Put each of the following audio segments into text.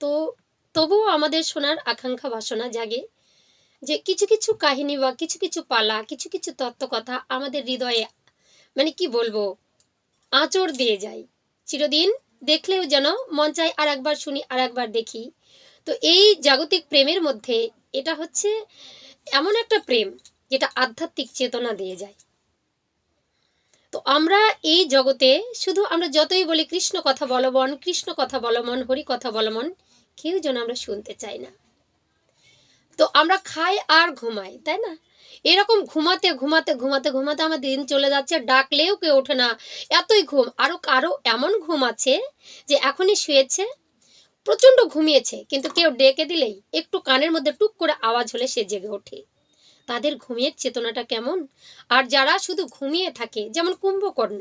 তো তবুও আমাদের শোনার আকাঙ্ক্ষা বাসনা জাগে যে কিছু কিছু কাহিনী বা কিছু কিছু পালা, কিছু কিছু তত্ত্বকথা আমাদের হৃদয়ে মানে কি বলব, আঁচড় দিয়ে যায়। চিরদিন দেখলেও যেন মন চায় আর একবার শুনি আর একবার দেখি। তো এই জাগতিক প্রেমের মধ্যে এটা হচ্ছে এমন একটা প্রেম যেটা আধ্যাত্মিক চেতনা দিয়ে যায়। তো আমরা এই জগতে শুধু আমরা যতই বলি কৃষ্ণ কথা বলবন, কৃষ্ণ কথা বলমন হরি কথা বলমন কেউ যেন আমরা শুনতে চাই না। তো আমরা খাই আর ঘুমাই, তাই না? এরকম ঘুমাতে ঘুমাতে ঘুমাতে ঘুমাতে আমার দিন চলে যাচ্ছে, ডাকলেও কেউ ওঠে না। এতই ঘুম। আরও কারও এমন ঘুম আছে যে এখনই শুয়েছে, প্রচণ্ড ঘুমিয়েছে, কিন্তু কেউ ডেকে দিলেই একটু কানের মধ্যে টুক করে আওয়াজ হলে সে জেগে ওঠে। তাদের ঘুমিয়ে চেতনাটা কেমন? আর যারা শুধু ঘুমিয়ে থাকে, যেমন কুম্ভকর্ণ,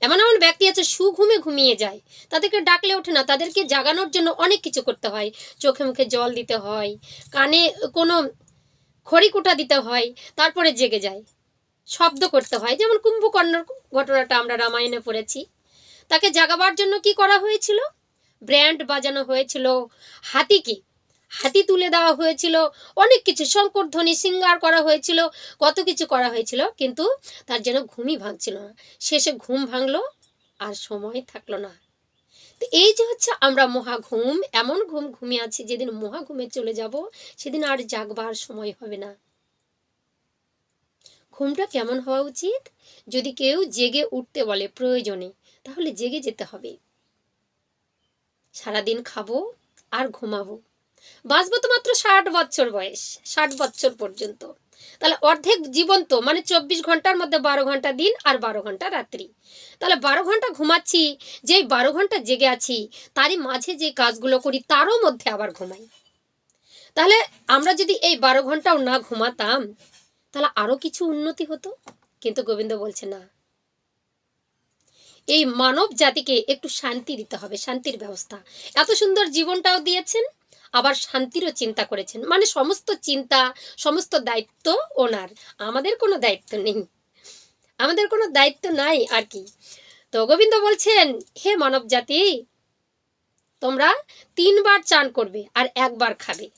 এমন এমন ব্যক্তি আছে সুঘুমে ঘুমিয়ে যায়। তাদেরকে ডাকলে ওঠে না, তাদেরকে জাগানোর জন্য অনেক কিছু করতে হয়। চোখে মুখে জল দিতে হয়, কানে কোনো খড়ি খড়িকুটা দিতে হয়, তারপরে জেগে যায়। শব্দ করতে হয়, যেমন কুম্ভকর্ণর ঘটনাটা আমরা রামায়ণে পড়েছি। তাকে জাগাবার জন্য কি করা হয়েছিল? ব্র্যান্ড বাজানো হয়েছিল হাতিকে। হাতি তুলে দেওয়া হয়েছিল, অনেক কিছু, শঙ্করধ্বনি সিঙ্গার করা হয়েছিল, কত কিছু করা হয়েছিল, কিন্তু তার যেন ঘুমই ভাঙছিল না। শেষে ঘুম ভাঙলো আর সময় থাকল না। তো এই যে হচ্ছে আমরা মহা ঘুম, এমন ঘুম ঘুমিয়ে আছি যেদিন মহা ঘুমে চলে যাব, সেদিন আর জাগবার সময় হবে না। ঘুমটা কেমন হওয়া উচিত? যদি কেউ জেগে উঠতে বলে প্রয়োজনে, তাহলে জেগে যেতে হবে। সারাদিন খাব আর ঘুমাবো। বাঁচবো তো মাত্র ষাট বছর বয়স, ষাট বছর পর্যন্ত। তাহলে অর্ধেক জীবন তো মানে চব্বিশ ঘণ্টার মধ্যে বারো ঘণ্টা দিন আর বারো ঘণ্টা রাত্রি। তাহলে বারো ঘণ্টা ঘুমাচ্ছি, যেই বারো ঘণ্টা জেগে আছি, তারই মাঝে যে কাজগুলো করি, তারও মধ্যে আবার ঘুমাই। তাহলে আমরা যদি এই বারো ঘন্টাও না ঘুমাতাম, তাহলে আরও কিছু উন্নতি হতো? কিন্তু গোবিন্দ বলছে না। এই মানব জাতিকে একটু শান্তি দিতে হবে, শান্তির ব্যবস্থা। এত সুন্দর জীবনটাও দিয়েছেন আবার শান্তিরও চিন্তা করেছেন। মানে সমস্ত চিন্তা, সমস্ত দায়িত্ব ওনার। আমাদের কোনো দায়িত্ব নেই। আমাদের কোনো দায়িত্ব নাই আর কি। তো গোবিন্দ বলছেন, হে মানব জাতি, তোমরা তিনবার চান করবে আর একবার খাবে।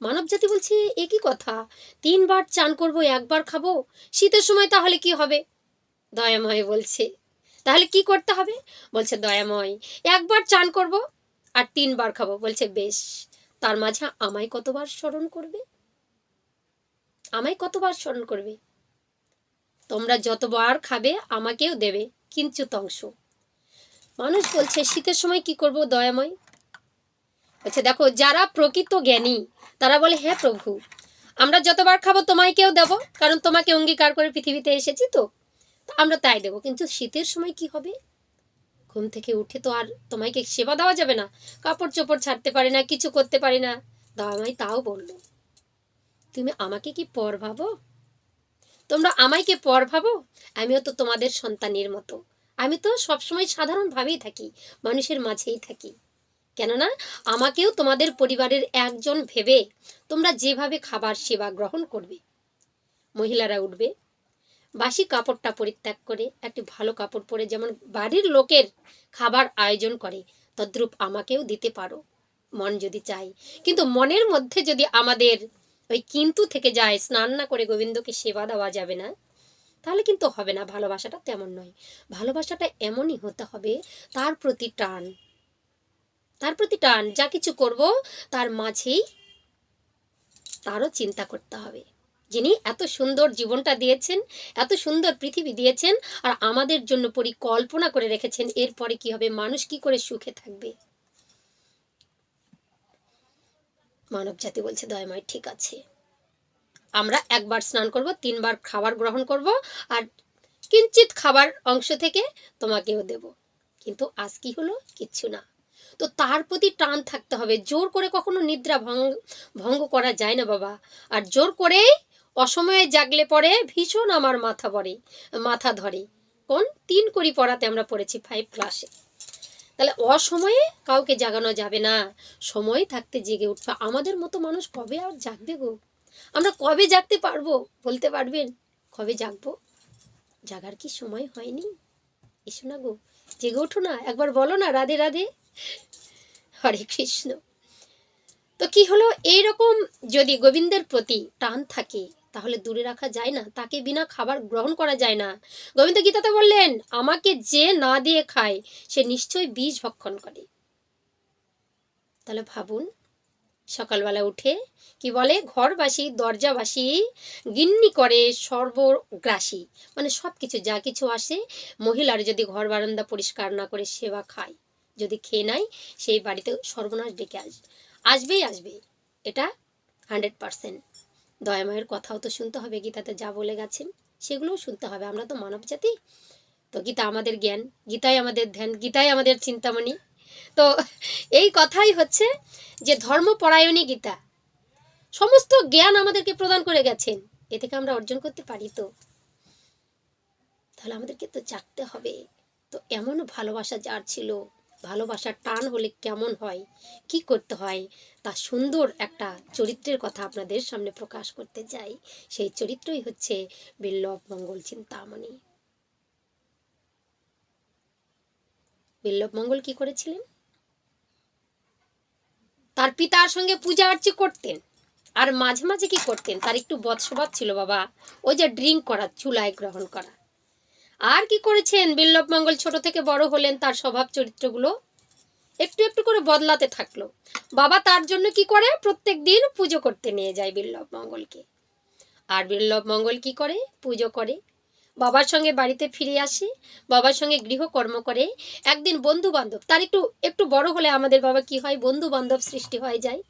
মানব জাতি বলছে একই কথা? তিনবার চান করব, একবার খাব? শীতের সময় তাহলে কি হবে? দয়াময় বলছে, তাহলে কি করতে হবে? বলছে, দয়াময়, একবার চান করব আর তিনবার খাব। বলছে, বেশ, তার মাঝে আমায় কতবার স্মরণ করবে? আমায় কতবার স্মরণ করবে? তোমরা যতবার খাবে, আমাকেও দেবে কিঞ্চুত অংশ মানুষ বলছে, শীতের সময় কি করব, দয়াময়? বলছে, দেখো, যারা প্রকৃত জ্ঞানী, তারা বলে হ্যাঁ প্রভু, আমরা যতবার খাব, তোমাকেও দেব, কারণ তোমাকে অঙ্গীকার করে পৃথিবীতে এসেছি তো আমরা তাই দেবো। কিন্তু শীতের সময় কি হবে? ঘুম থেকে উঠে তো আর তোমাকে সেবা দেওয়া যাবে না। কাপড় চোপড় ছাড়তে পারি না, কিছু করতে পারি না। দাওয়ামাই তাও বলল। তুমি আমাকে কি পর ভাবো? তোমরা আমায় কি পর ভাবো? আমিও তো তোমাদের সন্তানের মতো। আমি তো সবসময় সাধারণভাবেই থাকি, মানুষের মাঝেই থাকি। কেননা, আমাকেও তোমাদের পরিবারের একজন ভেবে তোমরা যেভাবে খাবার সেবা গ্রহণ করবে, মহিলারা উঠবে বাসি কাপড়টা পরিত্যাগ করে, একটি ভালো কাপড় পরে যেমন বাড়ির লোকের খাবার আয়োজন করে, তদ্রূপ আমাকেও দিতে পারো, মন যদি চাই। কিন্তু মনের মধ্যে যদি আমাদের ওই কিন্তু থেকে যায়, স্নান না করে গোবিন্দকে সেবা দেওয়া যাবে না, তাহলে কিন্তু হবে না, ভালোবাসাটা তেমন নয়। ভালোবাসাটা এমনই হতে হবে, তার প্রতি টান, তার প্রতি টান, যা কিছু করব, তার মাঝেই তারও চিন্তা করতে হবে। যিনি এত সুন্দর জীবনটা দিয়েছেন, এত সুন্দর পৃথিবী দিয়েছেন আর আমাদের জন্য পরিকল্পনা করে রেখেছেন, এরপরে কি হবে, মানুষ কি করে সুখে থাকবে? মানব জাতি বলছে, দয়াময়, ঠিক আছে। আমরা একবার স্নান করব, তিনবার খাবার গ্রহণ করব আর কিঞ্চিত খাবার অংশ থেকে তোমাকেও দেব। কিন্তু আজ কি হলো? কিচ্ছু না। তো তার প্রতি টান থাকতে হবে। জোর করে কখনো নিদ্রা ভঙ্গ ভঙ্গ করা যায় না বাবা। আর জোর করে অসময়ে জাগলে পরে ভীষণ আমার মাথা পড়ে, মাথা ধরে। কোন তিন করি পড়াতে আমরা পড়েছি ফাইভ ক্লাসে তাহলে অসময়ে কাউকে জাগানো যাবে না। সময় থাকতে জেগে উঠবে। আমাদের মতো মানুষ কবে আর জাগবে গো? আমরা কবে জাগতে পারব? বলতে পারবেন? কবে জাগবো? জাগার কি সময় হয়নি? এসো না গো। জেগে ওঠো না। একবার বলো না, রাধে রাধে। হরে কৃষ্ণ। তো কি হলো? এইরকম যদি গোবিন্দের প্রতি টান থাকে তাহলে দূরে রাখা যায় না। তাকে বিনা খাবার গ্রহণ করা যায় না। গোবিন্দ গীতাতে বললেন, আমাকে যে না দিয়ে খায়, সে নিশ্চয়ই বীজ ভক্ষণ করে। তাহলে ভাবুন, সকালবেলা উঠে কি বলে, ঘরবাসী, দরজাবাসী গিন্নি করে সর্বগ্রাসী মানে সব কিছু যা কিছু আসে, মহিলার যদি ঘর বারান্দা পরিষ্কার না করে সেবা খায়, যদি খেয়ে নেয়, সেই বাড়িতে সর্বনাশ ডেকে আসবে আসবেই আসবে এটা হান্ড্রেড পারসেন্ট দয়াময়ের কথাও তো শুনতে হবে গীতাতে যা বলে গেছেন, সেগুলোও শুনতে হবে। আমরা তো মানব জাতি। তো গীতা আমাদের জ্ঞান, গীতাই আমাদের ধ্যান, গীতাই আমাদের চিন্তামণি। তো এই কথাই হচ্ছে যে ধর্মপরায়ণী গীতা, সমস্ত জ্ঞান আমাদেরকে প্রদান করে গেছেন, এ থেকে আমরা অর্জন করতে পারি তো। তাহলে আমাদেরকে তো জাগতে হবে। তো এমন ভালোবাসা যার ছিল ভালোবাসার টান হলে কেমন হয়? কি করতে হয়? তা সুন্দর একটা চরিত্রের কথা আপনাদের সামনে প্রকাশ করতে যাই সেই চরিত্রই হচ্ছে বিল্লভ মঙ্গল চিন্তামণি। বিল্লভ মঙ্গল কি করেছিলেন? তার পিতার সঙ্গে পূজা আর্চি করতেন। আর মাঝে মাঝে কি করতেন? তার একটু বৎসভাব ছিল বাবা। ওই যে ড্রিঙ্ক করা, চুলায় গ্রহণ করা। আর কি করেছেন? বিল্লভ মঙ্গল ছোট থেকে বড় হলেন, তার স্বভাব চরিত্রগুলো একটু একটু করে বদলাতে থাকল। বাবা তার জন্য কি করে? প্রত্যেক দিন পুজো করতে নিয়ে যায় বিল্লভ মঙ্গলকে। আর বিল্লভ মঙ্গল কি করে? পুজো করে। বাবার সঙ্গে বাড়িতে ফিরে আসে, বাবার সঙ্গে গৃহকর্ম করে। একদিন বন্ধু বান্ধব তার একটু একটু বড় হলে আমাদের বাবা কি হয়? বন্ধু বান্ধব সৃষ্টি হয়ে যায়।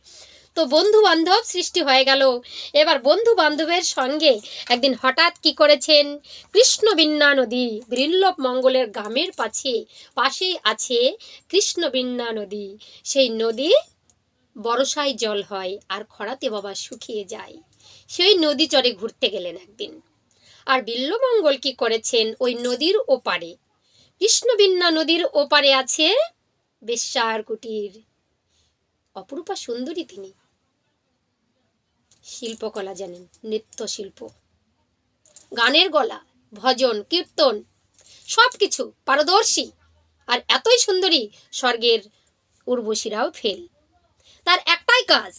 তো বন্ধু বান্ধব সৃষ্টি হয়ে গেল। এবার বন্ধু বান্ধবের সঙ্গে একদিন হঠাৎ কি করেছেন? কৃষ্ণবিন্যা নদী বৃল্লভ মঙ্গলের গ্রামের পাশে পাশেই আছে কৃষ্ণবিন্যা নদী। সেই নদী বর্ষায় জল হয় আর খরাতে বাবা শুকিয়ে যায়। সেই নদী চরে ঘুরতে গেলেন একদিন। আর বিল্লমঙ্গল কি করেছেন? ওই নদীর ওপারে। কৃষ্ণবিন্যা নদীর ওপারে আছে বেশ্যার কুটির। অপরূপা সুন্দরী তিনি। শিল্পকলা জানেন, নৃত্যশিল্প। গানের গলা, ভজন, কীর্তন সব কিছু পারদর্শী আর এতই সুন্দরী স্বর্গের উর্বশীরাও ফেল। তার একটাই কাজ,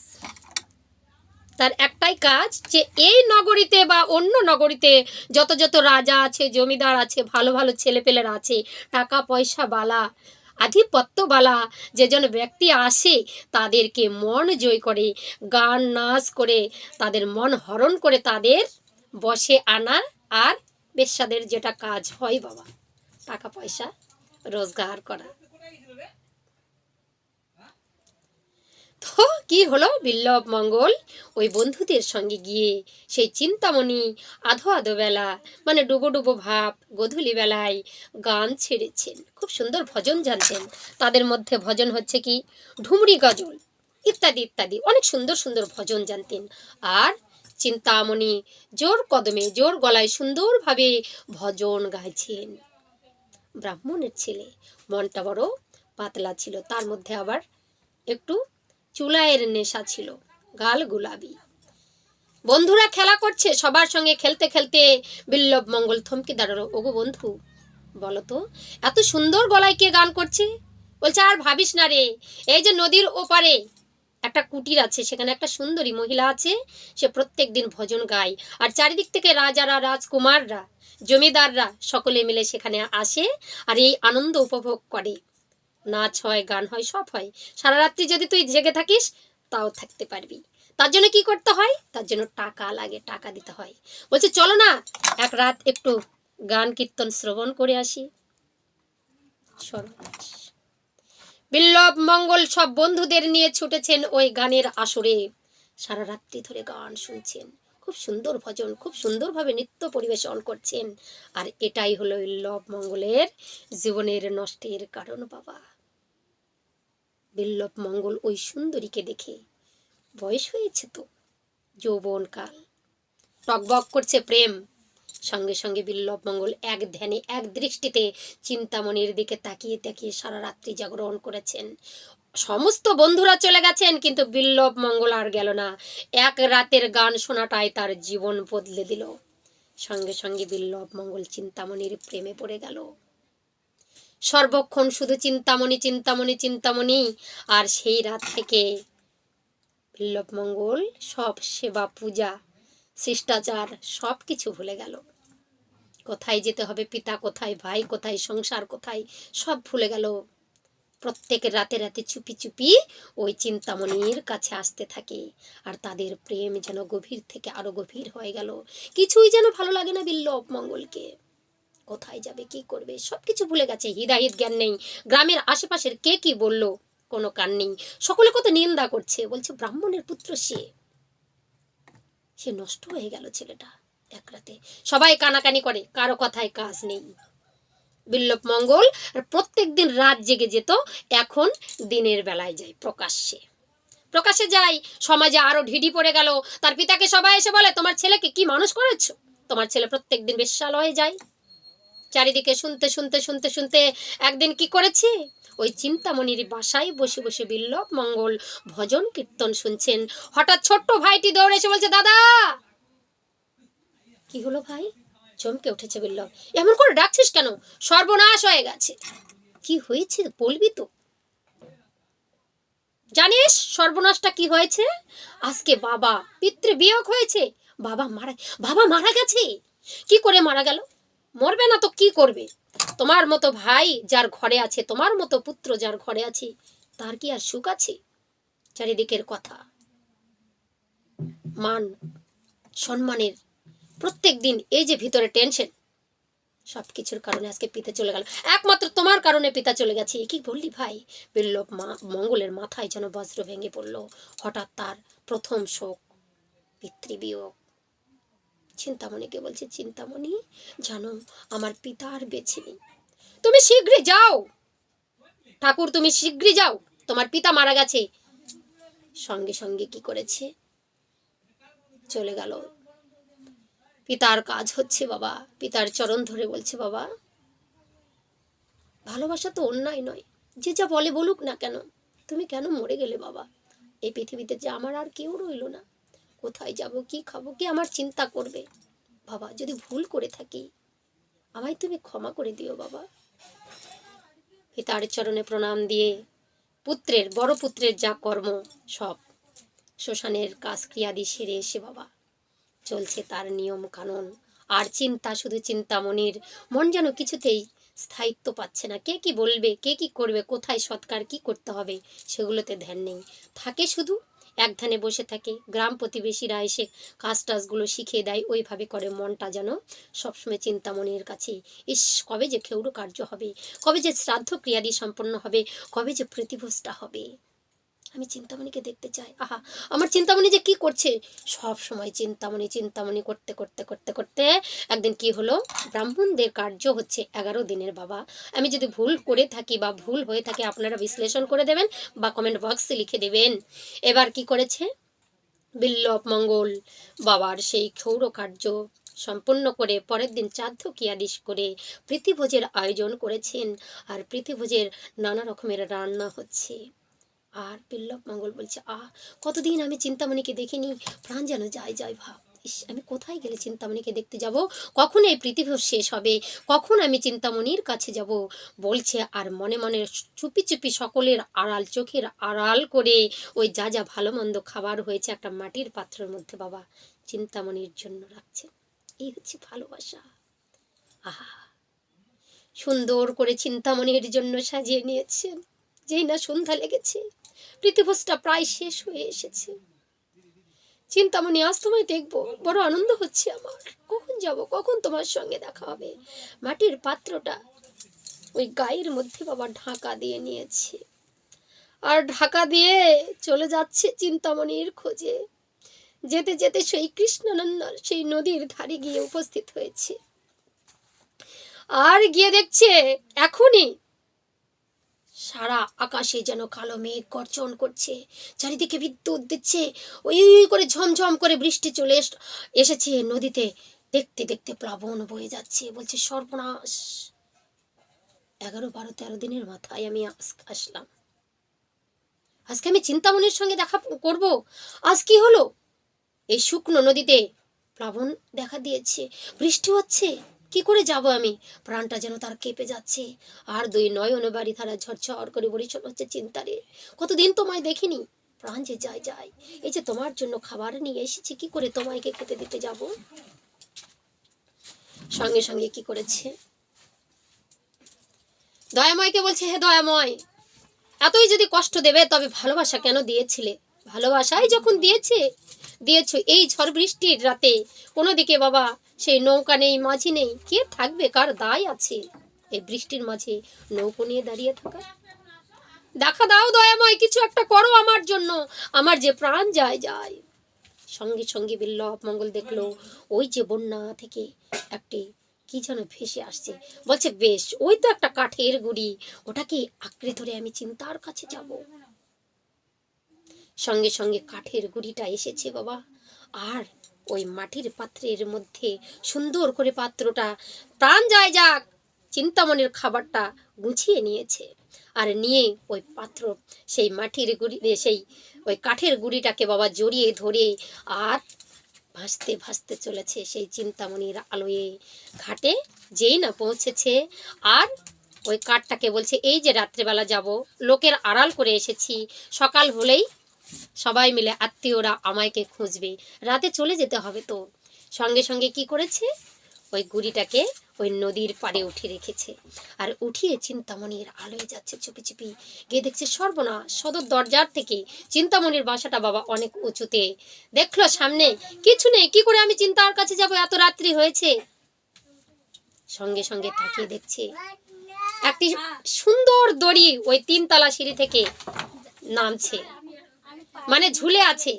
তার একটাই কাজ যে এই নগরীতে বা অন্য নগরীতে যত যত রাজা আছে, জমিদার আছে, ভালো ভালো ছেলেপেলেরা আছে, টাকা পয়সা বালা আধিপত্যবালা। যেজন ব্যক্তি আসে, তাদেরকে মন জয় করে, গান নাচ করে, তাদের মন হরণ করে তাদের বসে আনা আর বেশ্যাদের যেটা কাজ হয় বাবা টাকা পয়সা রোজগার করা। তো কি হলো বিল্লভ মঙ্গল? ওই বন্ধুদের সঙ্গে গিয়ে সেই চিন্তামণি, আধো আধো বেলা মানে ডুবো ডুবো ভাব, গধূলি বেলায় গান ছেড়েছেন। খুব সুন্দর ভজন জানতেন। তাদের মধ্যে ভজন হচ্ছে কি? ঢুমরি গজল, ইত্যাদি ইত্যাদি। অনেক সুন্দর সুন্দর ভজন জানতেন। আর চিন্তামণি জোর কদমে, জোর গলায় সুন্দরভাবে ভজন গাইছেন। ব্রাহ্মণের ছেলে। মনটা বড় পাতলা ছিল। তার মধ্যে আবার একটু চুলায়ের নেশা ছিল, গাল গুলাবি। বন্ধুরা খেলা করছে, সবার সঙ্গে খেলতে খেলতে বিল্লভ মঙ্গল থমকে দাঁড়াল। ওগো বন্ধু, বলো তো, এত সুন্দর গলায় কে গান করছে? বলছে, আর ভাবিস না রে, এই যে নদীর ওপারে একটা কুটির আছে, সেখানে একটা সুন্দরী মহিলা আছে, সে প্রত্যেক দিন ভজন গায়। আর চারিদিক থেকে রাজারা, রাজকুমাররা, জমিদাররা সকলে মিলে সেখানে আসে আর এই আনন্দ উপভোগ করে। নাচ হয়, গান হয়, সব হয়। সারা রাত্রি যদি তুই জেগে থাকিস, তাও থাকতে পারবি। তার জন্য কি করতে হয়? তার জন্য টাকা লাগে, টাকা দিতে হয়। বলছে, চলো না, এক রাত একটু গান, কীর্তন, শ্রবণ করে আসি। বিল্লভ মঙ্গল সব বন্ধুদের নিয়ে ছুটেছেন ওই গানের আসরে। সারা রাত্রি ধরে গান শুনছেন। খুব সুন্দর ভজন, খুব সুন্দরভাবে নৃত্য পরিবেশন করছেন। আর এটাই হলো বিল্লভ মঙ্গলের জীবনের নষ্টের কারণ, বাবা। বিল্লভ মঙ্গল ওই সুন্দরীকে দেখে। বয়স হয়েছে তো, যৌবনকাল। টকবক করছে প্রেম। সঙ্গে সঙ্গে বিল্লভ মঙ্গল এক ধ্যানে, এক দৃষ্টিতে চিন্তামণির দিকে তাকিয়ে তাকিয়ে সারা রাত্রি জাগরণ করেছেন। সমস্ত বন্ধুরা চলে গেছেন, কিন্তু বিল্লভ মঙ্গল আর গেল না। এক রাতের গান শোনাটাই তার জীবন বদলে দিল। সঙ্গে সঙ্গে বিল্লভ মঙ্গল চিন্তামণির প্রেমে পড়ে গেল। সর্বক্ষণ শুধু চিন্তামণি চিন্তামণি চিন্তামণি। আর সেই রাত থেকে বিল্লভ মঙ্গল সব সেবা, পূজা, শিষ্টাচার সব কিছু ভুলে গেল। কোথায় যেতে হবে পিতা, কোথায় ভাই, কোথায় সংসার, কোথায় সব ভুলে গেল। প্রত্যেকের রাতে রাতে চুপি চুপি ওই চিন্তামণির কাছে আসতে থাকে। আর তাদের প্রেম যেন গভীর থেকে আরও গভীর হয়ে গেল। কিছুই যেন ভালো লাগে না বিল্লভ মঙ্গলকে। কোথায় যাবে, কি করবে সব কিছু ভুলে গেছে। হিদাহিত জ্ঞান নেই। গ্রামের আশেপাশের কে কি বলল? কোনো কান নেই। সকলে কত নিন্দা করছে। বলছে, ব্রাহ্মণের পুত্র সে। সে নষ্ট হয়ে গেল ছেলেটা এক রাতে। সবাই কানাকানি করে, কারও কথায় কাজ নেই। বিল্লভ মঙ্গল প্রত্যেক দিন রাত জেগে যেত, এখন দিনের বেলায় যায় প্রকাশ্যে। প্রকাশ্যে যায়, সমাজে আরও ঢিডি পড়ে গেল। তার পিতাকে সবাই এসে বলে, তোমার ছেলেকে কি মানুষ করেছ? তোমার ছেলে প্রত্যেক দিন হয়ে যায়। চারিদিকে শুনতে শুনতে শুনতে শুনতে একদিন কি করেছে? ওই চিন্তামণির বাসায় বসে বসে বিল্লভ মঙ্গল ভজন কীর্তন শুনছেন। হঠাৎ ছোট্ট ভাইটি দৌড়ে এসে বলছে, দাদা! কি হলো ভাই? চমকে উঠেছে বিল্লভ এমন করে ডাকছিস কেন? সর্বনাশ হয়ে গেছে। কি হয়েছে? বলবি তো। জানিস সর্বনাশটা কি হয়েছে? আজকে বাবা পিতৃ বিয়োগ হয়েছে। বাবা মারা বাবা মারা গেছে। কি করে মারা গেল? মরবে না তো কি করবে? তোমার মতো ভাই যার ঘরে আছে, তোমার মতো পুত্র যার ঘরে আছে, তার কি আর সুখ আছে? চারিদিকের কথা। মান, সম্মানের প্রত্যেক দিন এই যে ভিতরে টেনশন সব কিছুর কারণে আজকে পিতা চলে গেল। একমাত্র তোমার কারণে পিতা চলে গেছে। কি বললি ভাই? বিল্লভ মা, মঙ্গলের মাথায় যেন বজ্র ভেঙে পড়ল। হঠাৎ তার প্রথম শোক, পিতৃবিয়োগ। চিন্তামণিকে বলছে, চিন্তামণি, জানো, আমার পিতা আর বেছে নেই। তুমি শীঘ্রই যাও। ঠাকুর, তুমি শীঘ্রই যাও। তোমার পিতা মারা গেছে। সঙ্গে সঙ্গে কি করেছে? চলে গেল। পিতার কাজ হচ্ছে বাবা, পিতার চরণ ধরে বলছে, বাবা, ভালোবাসা তো অন্যায় নয়। যে যা বলে বলুক না কেন, তুমি কেন মরে গেলে বাবা? এই পৃথিবীতে যে আমার আর কেউ রইল না। কোথায় যাব, কি খাব, কি আমার চিন্তা করবে? বাবা, যদি ভুল করে থাকি, আমায় তুমি ক্ষমা করে দিও বাবা। পিতার চরণে প্রণাম দিয়ে পুত্রের, বড় পুত্রের যা কর্ম, সব শ্মশানের কাজ ক্রিয়াদি সেরে এসে বাবা। চলছে তার নিয়ম কানুন। আর চিন্তা, শুধু চিন্তামণির মন যেন কিছুতেই স্থায়িত্ব পাচ্ছে না। কে কি বলবে, কে কি করবে, কোথায় সৎকার, কি করতে হবে, সেগুলোতে ধ্যান নেই। থাকে শুধু এক ধানে বসে থাকে। গ্রাম প্রতিবেশীরা এসে কাজ টাজগুলো শিখিয়ে দেয়। ওইভাবে করে মনটা যেন সবসময় চিন্তামণির কাছে ইস, কবে যে খেউরো কার্য হবে, কবে যে শ্রাদ্ধ ক্রিয়াদি সম্পন্ন হবে, কবে যে প্রতিভোজটা হবে। আমি চিন্তামণিকে দেখতে চাই। আহা, আমার চিন্তামণি যে কি করছে? সব সময় চিন্তামণি চিন্তামণি করতে করতে করতে করতে একদিন কি হলো? ব্রাহ্মণদের কার্য হচ্ছে এগারো দিনের বাবা। আমি যদি ভুল করে থাকি বা ভুল হয়ে থাকে, আপনারা বিশ্লেষণ করে দেবেন বা কমেন্ট বক্সে লিখে দেবেন। এবার কি করেছে? বিল্লভ মঙ্গল বাবার সেই ক্ষৌর কার্য সম্পূর্ণ করে পরের দিন চাদ্ধ কিয়াদিস করে প্রীতিভোজের আয়োজন করেছেন। আর প্রীতিভোজের নানা রকমের রান্না হচ্ছে। আর বিল্লভ মঙ্গল বলছে, আহ, কতদিন আমি চিন্তামণিকে দেখিনি? প্রাণ যেন যায় যায় ভাব। ইস, আমি কোথায় গেলে চিন্তামণিকে দেখতে যাব? কখন এই পৃথিবী শেষ হবে? কখন আমি চিন্তামণির কাছে যাব? বলছে, আর মনে মনে চুপি চুপি সকলের আড়াল, চোখের আড়াল করে ওই যা যা ভালো মন্দ খাবার হয়েছে একটা মাটির পাত্রের মধ্যে বাবা চিন্তামণির জন্য রাখছে। এই হচ্ছে ভালোবাসা। আহা, সুন্দর করে চিন্তামণির জন্য সাজিয়ে নিয়েছেন যেই না সন্ধ্যা লেগেছে পৃথিবীটা প্রায় শেষ হয়ে এসেছে। চিন্তামণি, আজ তোমায় দেখব। বড় আনন্দ হচ্ছে আমার। কখন যাব, কখন তোমার সঙ্গে দেখা হবে? মাটির পাত্রটা ওই গায়ের মধ্যে বাবা ঢাকা দিয়ে নিয়েছে। আর ঢাকা দিয়ে চলে যাচ্ছে চিন্তামণির খোঁজে। যেতে যেতে সেই কৃষ্ণনন্দার সেই নদীর ধারে গিয়ে উপস্থিত হয়েছে। আর গিয়ে দেখছে এখনই সারা আকাশে যেন কালো মেঘ গর্জন করছে, চারিদিকে বিদ্যুৎ দিচ্ছে, ওই করে ঝমঝম করে বৃষ্টি চলে এস- এসেছে নদীতে। দেখতে দেখতে প্লাবন বয়ে যাচ্ছে বলছে সর্বনাশ। এগারো বারো তেরো দিনের মাথায় আমি আসলাম। আজকে আমি চিন্তামণির সঙ্গে দেখা করব। আজ কি হলো? এই শুকনো নদীতে প্লাবন দেখা দিয়েছে, বৃষ্টি হচ্ছে। কি করে যাব আমি? প্রাণটা যেন তার কেঁপে যাচ্ছে। আর দুই নয়ন বাড়ি তারা ঝরঝর করে পরিচ্ছন্ন হচ্ছে চিন্তারে কতদিন তোমায় দেখিনি? প্রাণ যে যায় যায়। এই যে তোমার জন্য খাবার নিয়ে এসেছি, কি করে তোমায়কে খেতে দিতে যাব? সঙ্গে সঙ্গে কি করেছে? দয়াময়কে বলছে, হে দয়াময়, এতই যদি কষ্ট দেবে, তবে ভালোবাসা কেন দিয়েছিলে? ভালোবাসাই যখন দিয়েছে দিয়েছ। এই ঝড় বৃষ্টির রাতে। দিকে বাবা সেই নৌকা নেই, মাঝি নেই। কে থাকবে? কার দায় আছে? এই বৃষ্টির মাঝে নৌকো নিয়ে দাঁড়িয়ে থাকা। দেখা দাও দয়াময়, কিছু একটা করো আমার জন্য। আমার যে প্রাণ যায় যায়। সঙ্গে সঙ্গে বিল্লভ মঙ্গল দেখল, ওই যে বন্যা থেকে একটি কি যেন ভেসে আসছে। বলছে, বেশ, ওই তো একটা কাঠের গুড়ি। ওটাকে আঁকড়ে ধরে আমি চিন্তার কাছে যাব। সঙ্গে সঙ্গে কাঠের গুড়িটা এসেছে বাবা। আর ওই মাটির পাত্রের মধ্যে সুন্দর করে পাত্রটা প্রাণ যায় যাক চিন্তামনের খাবারটা গুছিয়ে নিয়েছে। আর নিয়ে ওই পাত্র, সেই মাটির গুড়ি সেই ওই কাঠের গুড়িটাকে বাবা জড়িয়ে ধরে আর ভাসতে ভাসতে চলেছে সেই চিন্তামণির আলোয়ে। ঘাটে যেই না পৌঁছেছে আর ওই কাঠটাকে বলছে, এই যে রাত্রেবেলা যাব। লোকের আড়াল করে এসেছি। সকাল হলেই সবাই মিলে আত্মীয়রা আমায়কে খুঁজবে। রাতে চলে যেতে হবে তো। সঙ্গে সঙ্গে কি করেছে? ওই গুড়িটাকে ওই নদীর পাড়ে উঠে রেখেছে। আর উঠিয়ে চিন্তামণির আলোয় যাচ্ছে চুপি চুপি। গিয়ে দেখছে সর্বনা সদর দরজার থেকে চিন্তামণির বাসাটা বাবা অনেক উঁচুতে। দেখল সামনে, কিছু নেই, কি করে আমি চিন্তার কাছে যাব? এত রাত্রি হয়েছে। সঙ্গে সঙ্গে তাকিয়ে দেখছে, একটি সুন্দর দড়ি ওই তিনতলা সিঁড়ি থেকে নামছে। মানে ঝুলে আছে।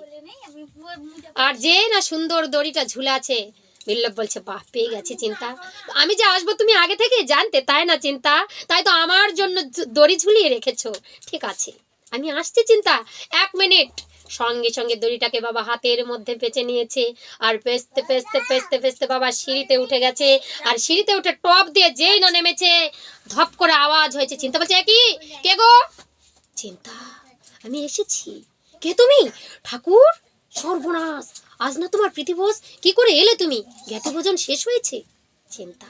আর যে না সুন্দর দড়িটা ঝুলে আছে বিল্লভ বলছে, বাহ, পেয়ে গেছে চিন্তা। আমি যে আসব তুমি আগে থেকে জানতে, তাই না চিন্তা? তাই তো আমার জন্য দড়ি ঝুলিয়ে রেখেছো। ঠিক আছে, আমি আসছি চিন্তা। এক মিনিট। সঙ্গে সঙ্গে দড়িটাকে বাবা হাতের মধ্যে পেঁচে নিয়েছে। আর পেঁচতে পেঁচতে পেঁচতে পেঁচতে বাবা সিঁড়িতে উঠে গেছে। আর সিঁড়িতে উঠে টপ দিয়ে যেই না নেমেছে, ধপ করে আওয়াজ হয়েছে। চিন্তা বলছে, "এ কি? কে গো? চিন্তা, আমি এসেছি। কে তুমি? ঠাকুর, সর্বনাশ। আজ না তোমার প্রীতিভোজ। কি করে এলে তুমি? জ্ঞাতি ভোজন শেষ হয়েছে? চিন্তা।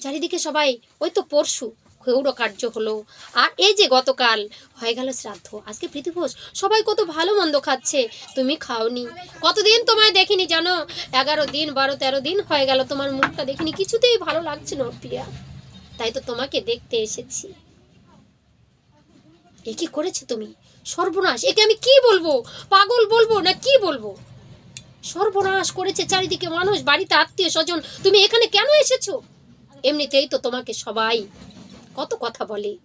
চারিদিকে সবাই, ওই তো পরশু, ক্ষৌর কার্য হলো। আর এই যে গতকাল, হয়ে গেল শ্রাদ্ধ। আজকে প্রীতিভোজ। সবাই কত ভালো মন্দ খাচ্ছে, তুমি খাওনি। কতদিন তোমায় দেখিনি জানো? এগারো দিন, বারো, তেরো দিন হয়ে গেল তোমার মুখটা দেখিনি। কিছুতেই ভালো লাগছে না, প্রিয়া। তাই তো তোমাকে দেখতে এসেছি। এ কি করেছে তুমি? সর্বনাশ। একে আমি কি বলব? পাগল বলব না কি বলব? সর্বনাশ করেছে চারিদিকে মানুষ বাড়িতে আত্মীয় স্বজন। তুমি এখানে কেন এসেছ? এমনিতেই তো তোমাকে সবাই কত কথা বলে।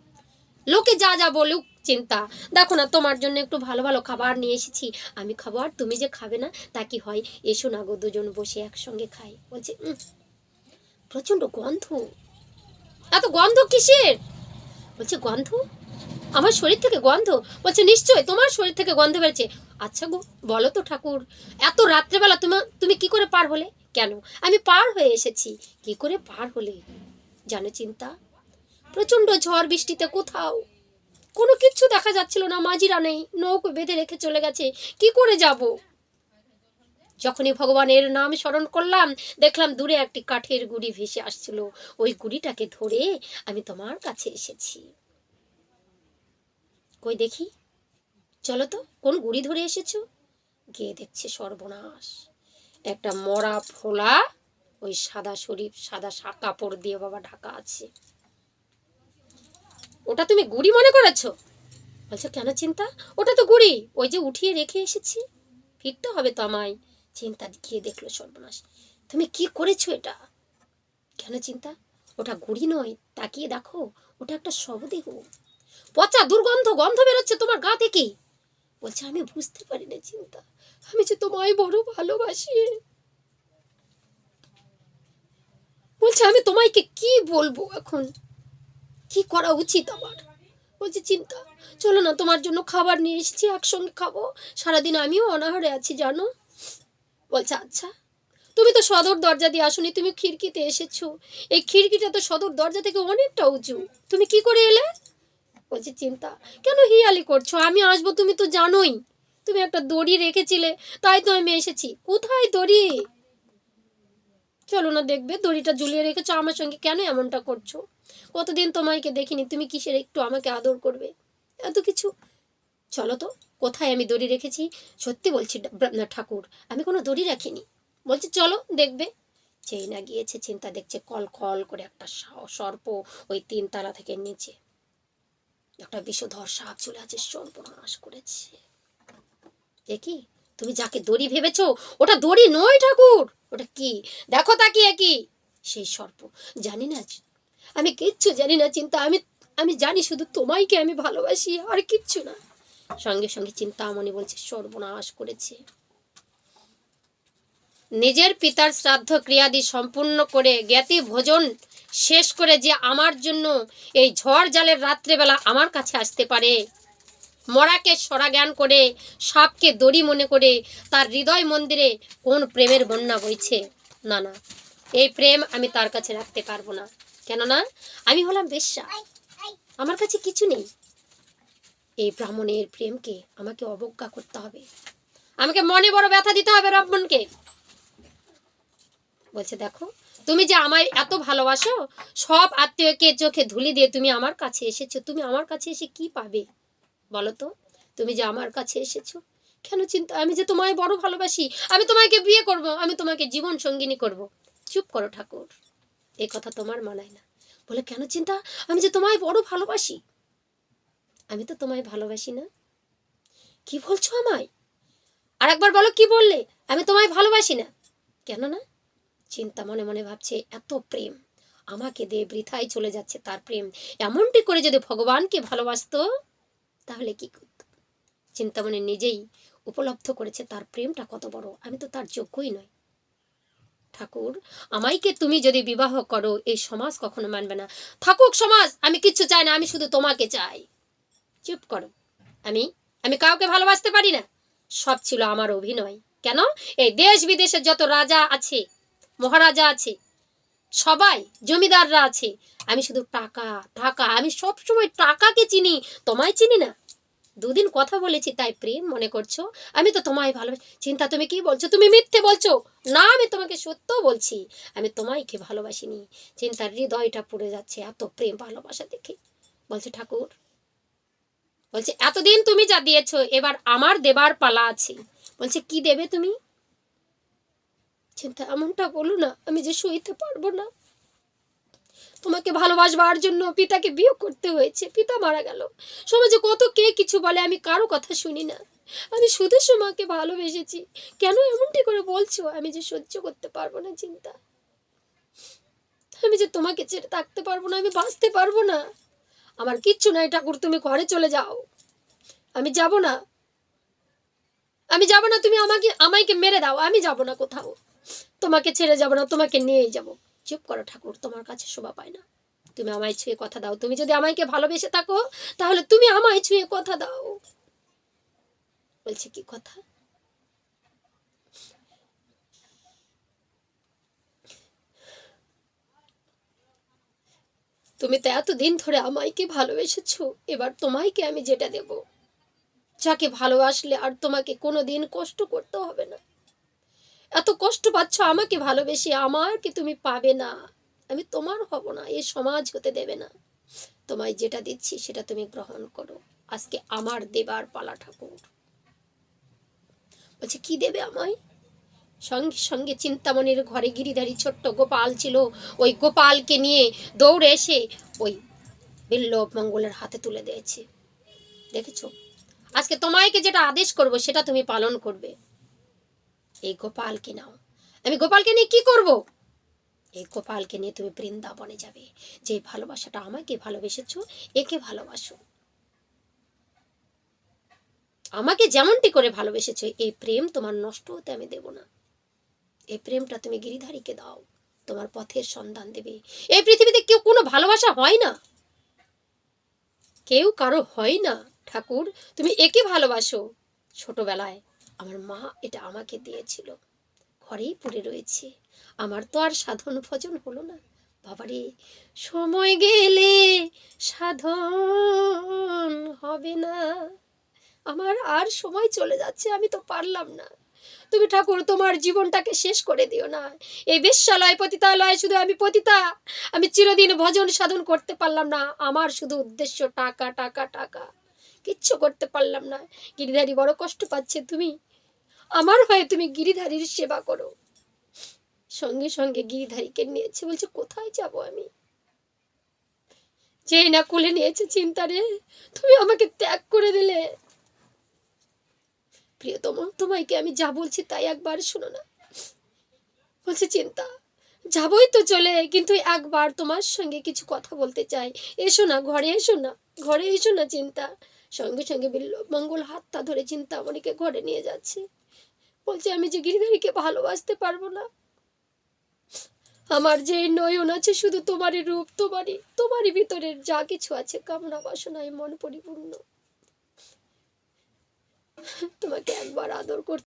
লোকে যা যা বলুক চিন্তা। দেখো না তোমার জন্য একটু ভালো ভালো খাবার নিয়ে এসেছি। আমি খাব আর তুমি যে খাবে না তা কি হয়? এসো না গো দুজন বসে একসঙ্গে খাই। বলছে "উম, প্রচণ্ড গন্ধ। এত গন্ধ কিসের? বলছে, গন্ধ? আমার শরীর থেকে গন্ধ? বলছে নিশ্চয় তোমার শরীর থেকে গন্ধ বেরোচ্ছে। আচ্ছা গো, বলো তো ঠাকুর, এত রাত্রেবেলা তুমি তুমি কি করে পার হলে? কেন? আমি পার হয়ে এসেছি। কি করে পার হলে? জানো চিন্তা? প্রচণ্ড ঝড় বৃষ্টিতে কোথাও কোনো কিচ্ছু দেখা যাচ্ছিল না, মাঝিরা নেই, নৌকো বেঁধে রেখে চলে গেছে। কি করে যাব? যখনই ভগবানের নাম স্মরণ করলাম, দেখলাম দূরে একটি কাঠের গুড়ি ভেসে আসছিল। ওই গুড়িটাকে ধরে আমি তোমার কাছে এসেছি। কই দেখি? চলো তো, কোন গুড়ি ধরে এসেছ? গিয়ে দেখছে সর্বনাশ। একটা মরা ফোলা, ওই সাদা শরীফ, সাদা কাপড় দিয়ে বাবা ঢাকা আছে। ওটা তুমি গুড়ি মনে করেছ? বলছো, কেন চিন্তা? ওটা তো গুড়ি, ওই যে উঠিয়ে রেখে এসেছি। ফিরতে হবে তো আমায়। চিন্তা গিয়ে দেখল সর্বনাশ। তুমি কি করেছ এটা? কেন চিন্তা? ওটা গুড়ি নয়, তাকিয়ে দেখো, ওটা একটা শবদেহ। পচা দুর্গন্ধ, গন্ধ বেরোচ্ছে তোমার গা থেকে বলছে, আমি বুঝতে পারি না চিন্তা, আমি যে তোমায় বড় ভালোবাসি। বলছে, আমি তোমায়কে কি বলব এখন? কি করা উচিত আমার? বলছে, চিন্তা, চলো না, তোমার জন্য খাবার নিয়ে এসেছি, একসঙ্গে খাব। সারাদিন আমিও অনাহারে আছি, জানো? বলছে আচ্ছা তুমি তো সদর দরজা দিয়ে আসনি, তুমি খিড়কিতে এসেছ। এই খিড়কিটা তো সদর দরজা থেকে অনেকটা উঁচু। তুমি কি করে এলে? বলছে, চিন্তা, কেন হিয়ালি করছ? আমি আসব, তুমি তো জানোই। তুমি একটা দড়ি রেখেছিলে, তাই তো আমি এসেছি। কোথায় দড়ি? চলো না, দেখবে, দড়িটা ঝুলিয়ে রেখেছো, আমার সঙ্গে কেন এমনটা করছ? কতদিন তোমাকে দেখিনি, তুমি কিসের একটু আমাকে আদর করবে? এত কিছু। চলো তো কোথায় আমি দড়ি রেখেছি? সত্যি বলছি ঠাকুর, আমি কোনো দড়ি রাখিনি। বলছি, চলো, দেখবে। যেই না গিয়েছে, চিন্তা দেখছে, কল কল করে একটা সর্প ওই তিনতলা থেকে নিচে। একটা বিষধর সাপ চলে আছে, সর্বনাশ করেছে। দেখি তুমি যাকে দড়ি ভেবেছ, ওটা দড়ি নয়, ঠাকুর। ওটা কি? দেখো তাকিয়ে কি? সেই সর্প। জানি না আমি কিচ্ছু জানি না, চিন্তা, আমি আমি জানি শুধু তোমাইকে আমি ভালোবাসি, আর কিচ্ছু না। সঙ্গে সঙ্গে চিন্তা চিন্তামণি বলছে, সর্বনাশ করেছে। নিজের পিতার শ্রাদ্ধ ক্রিয়াদি সম্পূর্ণ করে জ্ঞাতি ভোজন শেষ করে যে আমার জন্য এই ঝড় জালের রাত্রেবেলা আমার কাছে আসতে পারে। মরাকে সরা জ্ঞান করে, সাপকে দড়ি মনে করে তার হৃদয় মন্দিরে কোন প্রেমের বন্যা বইছে? না না, এই প্রেম আমি তার কাছে রাখতে পারব না। কেননা, আমি হলাম বেশ্যা। আমার কাছে কিছু নেই। এই ব্রাহ্মণের প্রেমকে আমাকে অবজ্ঞা করতে হবে। আমাকে মনে বড় ব্যথা দিতে হবে ব্রাহ্মণকে। বলছে, দেখো, তুমি যে আমায় এত ভালোবাসো, সব আত্মীয়কে চোখে ধুলি দিয়ে তুমি আমার কাছে এসেছ। তুমি আমার কাছে এসে কি পাবে? বলো তো, তুমি যে আমার কাছে এসেছ, কেন চিন্তা, আমি যে তোমায় বড় ভালোবাসি, আমি তোমাকে বিয়ে করব, আমি তোমাকে জীবন সঙ্গিনী করব। চুপ করো ঠাকুর এই কথা তোমার মানায় না। বলে, কেন চিন্তা, আমি যে তোমায় বড় ভালোবাসি আমি তো তোমায় ভালোবাসি না। কি বলছো আমায়? আর একবার বলো কি বললে? আমি তোমায় ভালোবাসি না। কেন না চিন্তা মনে মনে ভাবছে, এত প্রেম। আমাকে দিয়ে বৃথায় চলে যাচ্ছে তার প্রেম। এমনটি করে যদি ভগবানকে ভালোবাসতো, তাহলে কি করত? চিন্তা মনে নিজেই উপলব্ধ করেছে তার প্রেমটা কত বড়। আমি তো তার যোগ্যই নই। ঠাকুর আমাইকে তুমি যদি বিবাহ করো, এই সমাজ কখনো মানবে না। থাকুক সমাজ, আমি কিচ্ছু চাই না, আমি শুধু তোমাকে চাই। চুপ করো। আমি আমি কাউকে ভালোবাসতে পারি না। সব ছিল আমার অভিনয়। কেন? এই দেশ বিদেশের যত রাজা আছে, মহারাজা আছে, সবাই জমিদাররা আছে, আমি শুধু টাকা টাকা, আমি সব সময় টাকাকে চিনি। তোমায় চিনি না? দুদিন কথা বলেছি, তাই প্রেম মনে করছ? আমি তো তোমায় ভালোবাসি। চিন্তা, তুমি কি বলছো? তুমি মিথ্যে বলছো? না, আমি তোমাকে সত্য বলছি। আমি তোমায়কে ভালোবাসিনি। চিন্তার হৃদয়টা পড়ে যাচ্ছে, এত প্রেম, ভালোবাসা দেখে। বলছে ঠাকুর বলছে, এতদিন তুমি যা দিয়েছ, এবার আমার দেবার পালা আছে। বলছে, কি দেবে তুমি? চিন্তা এমনটা বলো না, আমি যে সইতে পারব না। তোমাকে ভালোবাসবার জন্য পিতাকে বিয়োগ করতে হয়েছে, পিতা মারা গেল। সমাজে কত কে কিছু বলে, আমি কারও কথা শুনি না। আমি শুধু সোমাকে ভালোবেসেছি। কেন এমনটি করে বলছো? আমি যে সহ্য করতে পারব না, চিন্তা। আমি যে তোমাকে ছেড়ে থাকতে পারব না, আমি বাঁচতে পারব না। আমার কিচ্ছু নাই, ঠাকুর, তুমি ঘরে চলে যাও। আমি যাব না। আমি যাব না, তুমি আমাকে, আমাইকে মেরে দাও। আমি যাব না কোথাও। তোমাকে ছেড়ে যাব না, তোমাকে নিয়েই যাব। চুপ করো ঠাকুর, তোমার কাছে শোভা পায় না। তুমি আমায় ছুঁয়ে কথা দাও। তুমি যদি আমাকে ভালোবেসে থাকো, তাহলে তুমি আমায় ছুঁয়ে কথা দাও। বলছে কি কথা? তুমি তো এতদিন ধরে আমাইকে ভালোবেসেছো, এবার তোমাইকে আমি যেটা দেব। যাকে ভালোবাসলে আর তোমাকে কোনো দিন কষ্ট করতে হবে না। এত কষ্ট পাচ্ছ আমাকে ভালোবেসে আমারকে তুমি পাবে না। আমি তোমার হব না, এ সমাজ হতে দেবে না। তোমায় যেটা দিচ্ছি সেটা তুমি গ্রহণ করো। আজকে আমার দেবার পালা ঠাকুর। বলছে, কি দেবে আমায়? সঙ্গে সঙ্গে চিন্তামণির ঘরে গিরিধারী ছোট্ট গোপাল ছিল। ওই গোপালকে নিয়ে দৌড়ে এসে ওই বিল্লভ মঙ্গলের হাতে তুলে দিয়েছে। দেখেছ? আজকে তোমায়কে যেটা আদেশ করব, সেটা তুমি পালন করবে। এই গোপালকে নাও। আমি গোপালকে নিয়ে কি করব? এই গোপালকে নিয়ে তুমি বৃন্দাবনে যাবে। যে ভালোবাসাটা আমাকে ভালোবেসেছো, একে ভালোবাসো। আমাকে যেমনটি করে ভালোবেসেছো, এই প্রেম তোমার নষ্ট হতে আমি দেব না। এই প্রেমটা তুমি গিরিধারীকে দাও, তোমার পথের সন্ধান দেবে। এই পৃথিবীতে কেউ কোনো ভালোবাসা হয় না। কেউ কারও হয় না। ঠাকুর, তুমি একে ভালোবাসো। ছোটবেলায় আমার মা এটা আমাকে দিয়েছিল। ঘরেই পড়ে রয়েছে। আমার তো আর সাধন ভজন হলো না। বাবারে, সময় গেলে সাধন হবে না। আমার আর সময় চলে যাচ্ছে, আমি তো পারলাম না। তুমি ঠাকুর, তোমার জীবনটাকে শেষ করে দিও না। এই বিশ্বালয় পতিতালয় শুধু আমি পতিতা। আমি চিরদিন ভজন সাধন করতে পারলাম না। আমার শুধু উদ্দেশ্য টাকা টাকা টাকা। কিচ্ছু করতে পারলাম না। গিরিধারী বড় কষ্ট পাচ্ছে তুমি। আমার হয়ে তুমি গিরিধারীর সেবা করো। সঙ্গে সঙ্গে গিরিধারীকে নিয়েছে বলছে, কোথায় যাব আমি? যেই না কোলে নিয়েছে চিন্তা রে, তুমি আমাকে ত্যাগ করে দিলে। প্রিয়তম তোমাকে আমি যা বলছি তাই একবার শোনো না? বলছে, চিন্তা, যাবই তো চলে, কিন্তু একবার তোমার সঙ্গে কিছু কথা বলতে চাই। এসো না, ঘরে এসো না, ঘরে এসো না, চিন্তা। সঙ্গে সঙ্গে বিল্ল, মঙ্গল হাতটা ধরে চিন্তামণিকে ঘরে নিয়ে যাচ্ছে। বলছে, আমি যে গিরিধারীকে ভালোবাসতে পারব না, আমার যে নয়ন আছে শুধু তোমারই রূপ, তোমারই তোমারই ভিতরের যা কিছু আছে কামনা বাসনায় মন পরিপূর্ণ। তোমাকে একবার আদর করতে